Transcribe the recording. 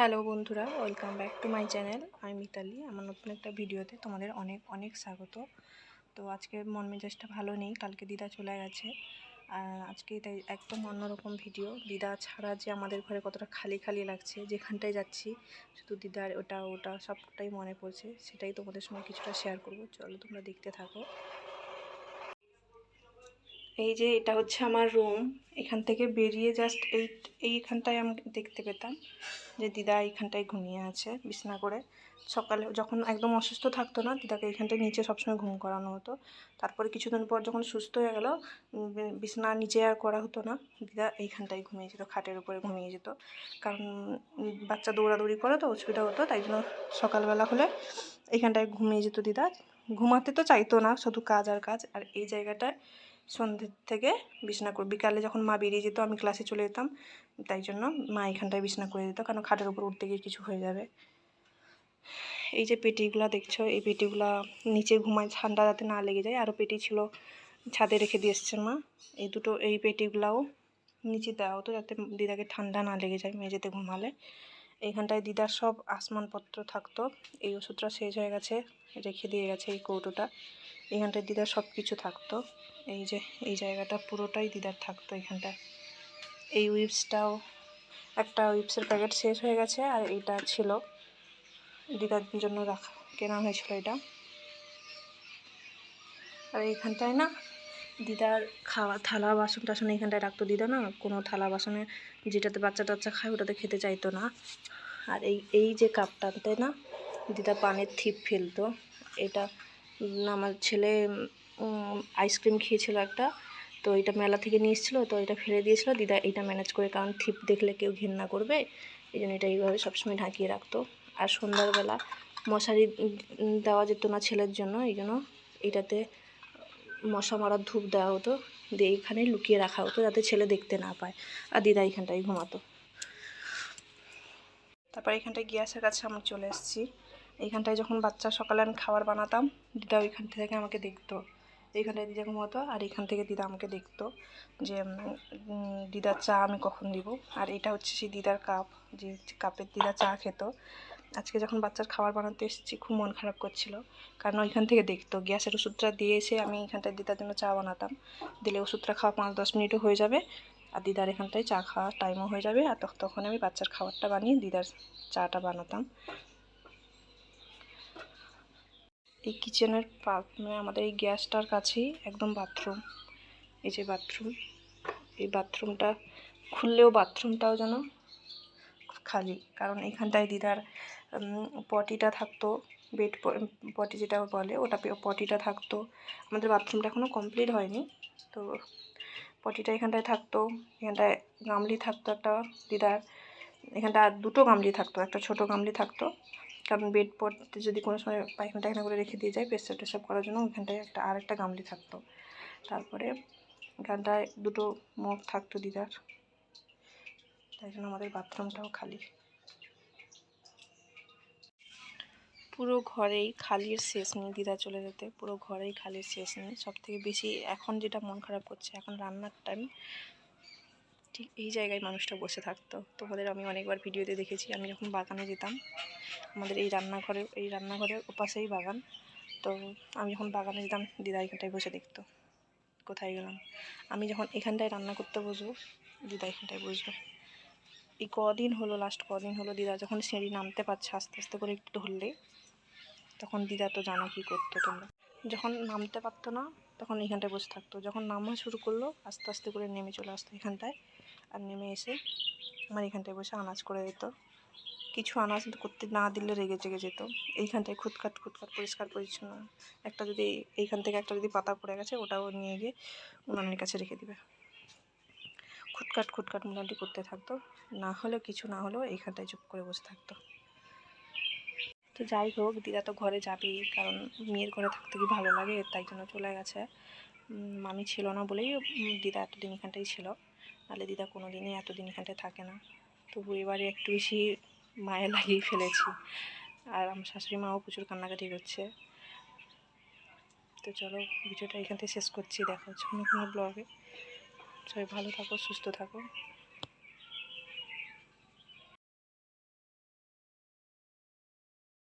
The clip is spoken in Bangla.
হ্যালো বন্ধুরা, welcome back to my channel. আমি মিতালি, আমার নতুন একটা ভিডিওতে তোমাদের অনেক অনেক স্বাগত। তো আজকে মন মেজাজটা ভালো নেই, কালকে দিদা চলে গেছে। আর আজকে তাই একদম অন্যরকম ভিডিও। দিদা ছাড়া যে আমাদের ঘরে কতটা খালি খালি লাগছে, যেখানটায় যাচ্ছি, শুধু দিদার ওটা ওটা সবটাই মনে পড়ছে। সেটাই তোমাদের সঙ্গে কিছুটা শেয়ার করব। চলো তোমরা দেখতে থাকো। এই যে এটা হচ্ছে আমার রুম এখান থেকে বেরিয়ে জাস্ট এই, এইখানটায় আমি দেখতে পেতাম যে দিদা এইখানটায় ঘুমিয়ে আছে বিছনা করে। সকালে যখন একদম অসুস্থ থাকতো না, দিদাকে এইখানটায় নিচে সবসময় ঘুম করানো হতো। তারপরে কিছুদিন পর যখন সুস্থ হয়ে গেল বিছনা নিচে আর করা হতো না, দিদা এইখানটায় ঘুমিয়ে যেত, খাটের উপরে ঘুমিয়ে যেত। কারণ বাচ্চা দৌড়াদৌড়ি করে তো, অসুবিধা হতো, তাই জন্য সকালবেলা হলে এইখানটায় ঘুমিয়ে যেত দিদা। ঘুমাতে তো চাইতো না, শুধু কাজ আর কাজ। আর এই জায়গাটায় সন্ধ্যের থেকে বিছনা করে, বিকালে যখন মা বেরিয়ে যেত, আমি ক্লাসে চলে যেতাম, তাই জন্য মা এখানটায় বিছনা করে দিত, কারণ খাটের উপর উঠতে গিয়ে কিছু হয়ে যাবে। এই যে পেটিগুলো দেখছ, এই পেটিগুলো নিচে ঘুমায়, ঠান্ডা যাতে না লেগে যায় আরও পেটি ছিল, ছাদে রেখে দিয়ে এসছে মা। এই দুটো, এই পেটিগুলাও নিচে দেওয়া হতো, যাতে দিদাকে ঠান্ডা না লেগে যায় মেঝেতে ঘুমালে। এইখানটায় দিদার সব আসমানপত্র থাকতো, এই ওষুধটা শেষ হয়ে গেছে, রেখে দিয়ে গেছে এই কৌটোটা। এখানটায় দিদার সব কিছু থাকতো। এই যে, এই জায়গাটা পুরোটাই দিদার থাকতো এখানটায়। এই উইপসটাও একটা উইপসের প্যাকেট শেষ হয়ে গেছে আর এটা ছিল দিদার জন্য রাখা, কেনা হয়েছিল এটা। আর এইখানটায় না দিদার খাওয়া, থালা, বাসন টাসন এইখানটায় রাখতো দিদা না। কোনো থালা, বাসনে যেটাতে বাচ্চা টাচ্চা খায় ওটাতে খেতে চাইতো না। আর এই এই যে কাপটাতে না দিদা পানের থিপ ফেলতো। এটা আমার ছেলে আইসক্রিম খেয়েছিল একটা। তো এটা মেলা থেকে নিয়ে এসেছিল, তো এটা ফেলে দিয়েছিলো। দিদা এটা ম্যানেজ করে, কারণ থিপ দেখলে কেউ ঘেন্না করবে, এই জন্য এটা এইভাবে সবসময় ঢাকিয়ে রাখতো। আর সন্ধ্যাবেলা মশারি দেওয়া যেত না ছেলের জন্য, এই জন্য এটাতে মশা মারার ধূপ দেওয়া হতো। দিয়ে এইখানে লুকিয়ে রাখা হতো, যাতে ছেলে দেখতে না পায়। আর দিদা এইখানটায় ঘুমাতো। তারপর এখানটায় গ্যাসের কাছে আমি চলে এসেছি। এইখানটায় যখন বাচ্চা সকালে আমি খাবার বানাতাম, দিদা ওইখান থেকে আমাকে দেখতো। এইখানটায় দিদা ঘুমাতো, আর এখান থেকে দিদা আমাকে দেখতো যে দিদার চা আমি কখন দিব। আর এটা হচ্ছে সেই দিদার কাপ, যে কাপের দিদা চা খেত। আজকে যখন বাচ্চার খাবার বানাতে এসেছি, খুব মন খারাপ করছিল। কারণ ওইখান থেকে দেখতো, গ্যাসের ওষুধটা দিয়ে এসে আমি এখানটায় দিদার জন্য চা বানাতাম। দিলে ওষুধটা খাওয়া পাঁচ দশ মিনিটও হয়ে যাবে, আর দিদার এখানটায় চা খাওয়ার টাইমও হয়ে যাবে। আর তখন আমি বাচ্চার খাবারটা বানিয়ে দিদার চাটা বানাতাম। এই কিচেনের মানে আমাদের এই গ্যাসটার কাছেই একদম বাথরুম এই যে বাথরুম এই বাথরুমটা খুললেও বাথরুমটাও যেন খালি, কারণ এখানটায় দিদার পটিটা থাকতো বেড পটি যেটা বলে, ওটা পটিটা থাকতো। আমাদের বাথরুমটা এখনও কমপ্লিট হয়নি, তো পটিটা এখানটায় থাকতো, এখানটায় গামলি থাকতো একটা দিদার, এখানটা দুটো গামলি থাকতো, একটা ছোট গামলি থাকতো। কারণ বেড পড়তে যদি কোনো সময় পায়খানা টাইখানা করে রেখে দিয়ে যায় পেশাব টেশাব করার জন্য ওইখানটায় একটা আরেকটা গামলি থাকতো। তারপরে এখানটায় দুটো মগ থাকতো দিদার। তাই জন্য আমাদের বাথরুমটাও খালি। পুরো ঘরেই খালির শেষ নেই দিদা চলে যেতে। পুরো ঘরেই খালির শেষ নেই। সব থেকে বেশি এখন যেটা মন খারাপ করছে, এখন রান্নার টাইম ঠিক এই জায়গায় মানুষটা বসে থাকতো। তোমাদের আমি অনেকবার ভিডিওতে দেখেছি, আমি যখন বাগানে যেতাম, আমাদের এই রান্নাঘরে এই রান্নাঘরের ওপাশেই বাগান। তো আমি যখন বাগানে যেতাম, দিদা এখানটায় বসে দেখতো, কোথায় গেলাম। আমি যখন এখানটায় রান্না করতে বসবো, দিদা এখানটায় বসবে। এই কদিন হলো লাস্ট কদিন হলো, দিদা যখন সিঁড়ি নামতে পারছে, আস্তে আস্তে করে একটু ধরলে, তখন দিদা তো জানো কী করতো তোমরা। যখন নামতে পারতো না, তখন এখানটায় বসে থাকতো। যখন নামা শুরু করল, আস্তে আস্তে করে নেমে চলে আসতো এখানটায়। আর নেমে এসে আমার এখানটায় বসে আনাজ করে দিত। কিছু আনাজ করতে না দিলে রেগে জেগে যেত। এইখানটায় খুদকাট খুদকাট পরিষ্কার, পরিচ্ছন্ন। একটা যদি এইখান থেকে একটা যদি পাতা পড়ে গেছে, ওটাও নিয়ে গিয়ে উনানের কাছে রেখে দিবে। খুটকাট খুটকাট মোটামুটি করতে থাকতো। না হলেও, কিছু না হলেও এইখানটায় চুপ করে বসে থাকতো। তো যাই হোক, দিদা তো ঘরে যাবেই, কারণ মেয়ের ঘরে থাকতে কি ভালো লাগে? তাই জন্য চলে গেছে। মামি ছিল না বলেই দিদা এতদিন এখানটাই ছিল। নাহলে দিদা কোনো দিনই এতদিন এখানটায় থাকে না। তবু এবারে একটু বেশি মায়ে লাগিয়ে ফেলেছি। আর আমার শাশুড়ি মাও প্রচুর কান্নাকাটি করছে। তো চলো ভিডিওটা এখান থেকে শেষ করছি। দেখা হচ্ছে অন্য কোনো ব্লগে সবাই ভালো থাকো, সুস্থ থাকো।